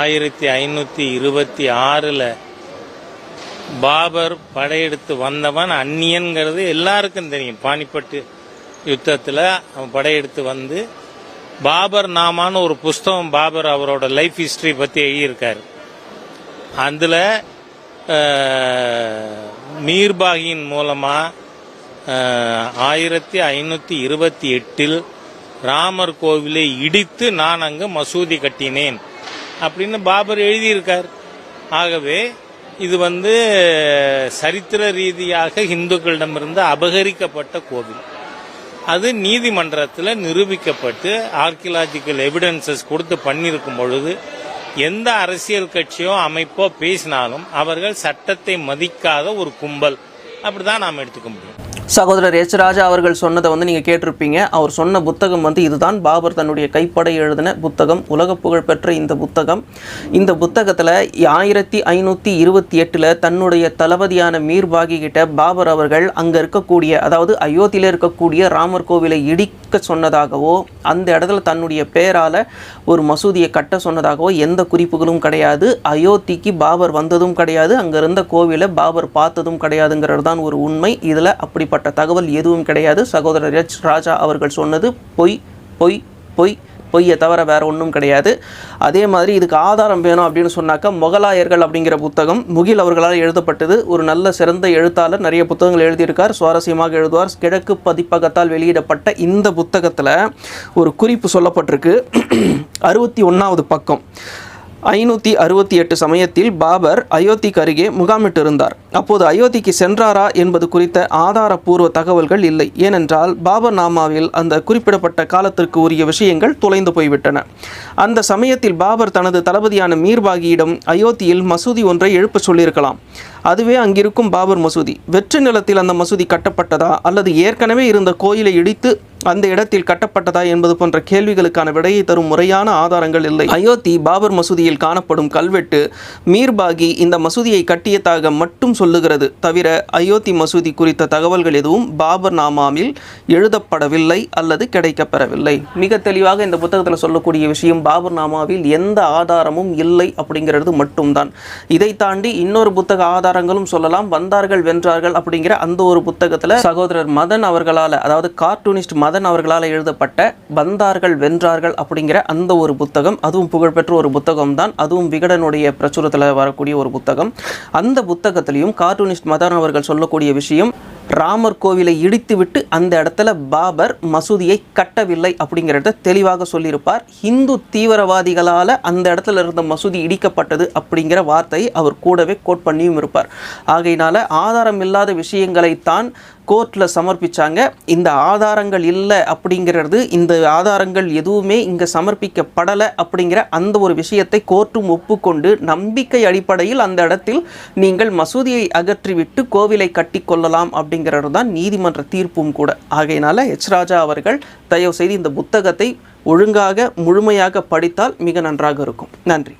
ஆயிரத்தி ஐநூற்றி இருபத்தி ஆறில் பாபர் படையெடுத்து வந்தவன் அந்நியன்கிறது எல்லாருக்கும் தெரியும். பானிப்பட்டு யுத்தத்தில் அவன் படையெடுத்து வந்து பாபர் நாமான்னு ஒரு புஸ்தகம் பாபர் அவரோட லைஃப் ஹிஸ்ட்ரி பற்றி எழுதியிருக்கார். அதில் மீர்பாகியின் மூலமாக ஆயிரத்தி ஐநூற்றி இருபத்தி எட்டில் ராமர் கோவிலை இடித்து நான் அங்கு மசூதி கட்டினேன். அப்படின்னு பாபர் எழுதியிருக்கார். ஆகவே இது வந்து சரித்திர ரீதியாக இந்துக்களிடமிருந்து அபகரிக்கப்பட்ட கோவில். அது நீதிமன்றத்தில் நிரூபிக்கப்பட்டு ஆர்கியலாஜிக்கல் எவிடன்சஸ் கொடுத்து பண்ணியிருக்கும் பொழுது எந்த அரசியல் கட்சியோ அமைப்போ பேசினாலும் அவர்கள் சட்டத்தை மதிக்காத ஒரு கும்பல். அப்படிதான் நாம் எடுத்துக்க முடியும். சகோதரர் எச். ராஜா அவர்கள் சொன்னதை வந்து நீங்கள் கேட்டிருப்பீங்க. அவர் சொன்ன புத்தகம் வந்து இதுதான். பாபர் தன்னுடைய கைப்படை எழுதின புத்தகம். உலக புகழ்பெற்ற இந்த புத்தகம். இந்த புத்தகத்தில் ஆயிரத்தி ஐநூற்றி இருபத்தி எட்டில் தன்னுடைய தளபதியான மீர்பாகி கிட்ட பாபர் அவர்கள் அங்கே இருக்கக்கூடிய அதாவது அயோத்தியில் இருக்கக்கூடிய ராமர் கோவிலை இடிக்க சொன்னதாகவோ அந்த இடத்துல தன்னுடைய பேரால் ஒரு மசூதியை கட்ட சொன்னதாகவோ எந்த குறிப்புகளும் கிடையாது. அயோத்திக்கு பாபர் வந்ததும் கிடையாது. அங்கே இருந்த கோவிலை பாபர் பார்த்ததும் கிடையாதுங்கிறது தான் ஒரு உண்மை. இதில் அப்படி அப்படிப்பட்ட தகவல் எதுவும் கிடையாது. சகோதரர் எச். ராஜா அவர்கள் சொன்னது பொய் பொய் பொய் பொய்யை தவிர வேற ஒன்றும் கிடையாது. அதே மாதிரி இதுக்கு ஆதாரம் வேணும் அப்படின்னு சொன்னாக்கா முகலாயர்கள் அப்படிங்கிற புத்தகம் முகில் அவர்களால் எழுதப்பட்டது. ஒரு நல்ல சிறந்த எழுத்தாளர் நிறைய புத்தகங்கள் எழுதியிருக்கார் சுவாரஸ்யமாக எழுதுவார். கிழக்கு பதிப்பகத்தால் வெளியிடப்பட்ட இந்த புத்தகத்தில் ஒரு குறிப்பு சொல்லப்பட்டிருக்கு. அறுபத்தி ஒன்றாவது பக்கம். ஐநூற்றி அறுபத்தி எட்டு சமயத்தில் பாபர் அயோத்திக்கு அருகே முகாமிட்டிருந்தார். அப்போது அயோத்திக்கு சென்றாரா என்பது குறித்த ஆதாரப்பூர்வ தகவல்கள் இல்லை. ஏனென்றால் பாபர் நாமாவில் அந்த குறிப்பிடப்பட்ட காலத்திற்கு உரிய விஷயங்கள் தொலைந்து போய்விட்டன. அந்த சமயத்தில் பாபர் தனது தளபதியான மீர்பாகியிடம் அயோத்தியில் மசூதி ஒன்றை எழுப்ப சொல்லியிருக்கலாம். அதுவே அங்கிருக்கும் பாபர் மசூதி. வெற்று நிலத்தில் அந்த மசூதி கட்டப்பட்டதா? அல்லது ஏற்கனவே இருந்த கோயிலை இடித்து அந்த இடத்தில் கட்டப்பட்டதா என்பது போன்ற கேள்விகளுக்கான விடையை தரும் முறையான ஆதாரங்கள் இல்லை. அயோத்தி பாபர் மசூதியில் காணப்படும் கல்வெட்டு மீர்பாகி இந்த மசூதியை கட்டியதாக மட்டும் சொல்லுகிறது. தவிர அயோத்தி மசூதி குறித்த தகவல்கள் எதுவும் பாபர் நாமாவில் எழுதப்படவில்லை அல்லது கிடைக்கப்பெறவில்லை. மிக தெளிவாக இந்த புத்தகத்தில் சொல்லக்கூடிய விஷயம் பாபர் நாமாவில் எந்த ஆதாரமும் இல்லை அப்படிங்கிறது மட்டும்தான். இதை தாண்டி இன்னொரு புத்தக ஆதாரங்களும் சொல்லலாம். வந்தார்கள் வென்றார்கள் அப்படிங்கிற அந்த ஒரு புத்தகத்தில் சகோதரர் மதன் அவர்களால் அதாவது கார்ட்டூனிஸ்ட் மதன் அவர்களால் எழுதப்பட்ட வந்தார்கள் வென்றார்கள் அப்படிங்கிற அந்த ஒரு புத்தகம் அதுவும் புகழ்பெற்ற ஒரு புத்தகம் தான் அதுவும் விகடனுடைய பிரச்சுரத்தில் வரக்கூடிய ஒரு புத்தகம். அந்த புத்தகத்திலையும் கார்ட்டூனிஸ்ட் மதன் அவர்கள் சொல்லக்கூடிய விஷயம் ராமர் கோவிலை இடித்துவிட்டு அந்த இடத்துல பாபர் மசூதியை கட்டவில்லை அப்படிங்கிறத தெளிவாக சொல்லியிருப்பார். ஹிந்து தீவிரவாதிகளால் அந்த இடத்துல இருந்த மசூதி இடிக்கப்பட்டது அப்படிங்கிற வார்த்தையை அவர் கூடவே கோட் பண்ணியும் இருப்பார். ஆகையினால ஆதாரம் இல்லாத விஷயங்களைத்தான் கோர்ட்டில் சமர்ப்பிச்சாங்க. இந்த ஆதாரங்கள் இல்லை அப்படிங்கிறது இந்த ஆதாரங்கள் எதுவுமே இங்கே சமர்ப்பிக்கப்படலை அப்படிங்கிற அந்த ஒரு விஷயத்தை கோர்ட்டும் ஒப்புக்கொண்டு நம்பிக்கை அடிப்படையில் அந்த இடத்தில் நீங்கள் மசூதியை அகற்றிவிட்டு கோவிலை கட்டி கொள்ளலாம் அப்படிங்கிறது தான் நீதிமன்ற தீர்ப்பும் கூட. ஆகையினால எச் ராஜா அவர்கள் தயவு செய்து இந்த புத்தகத்தை ஒழுங்காக முழுமையாக படித்தால் மிக நன்றாக இருக்கும். நன்றி.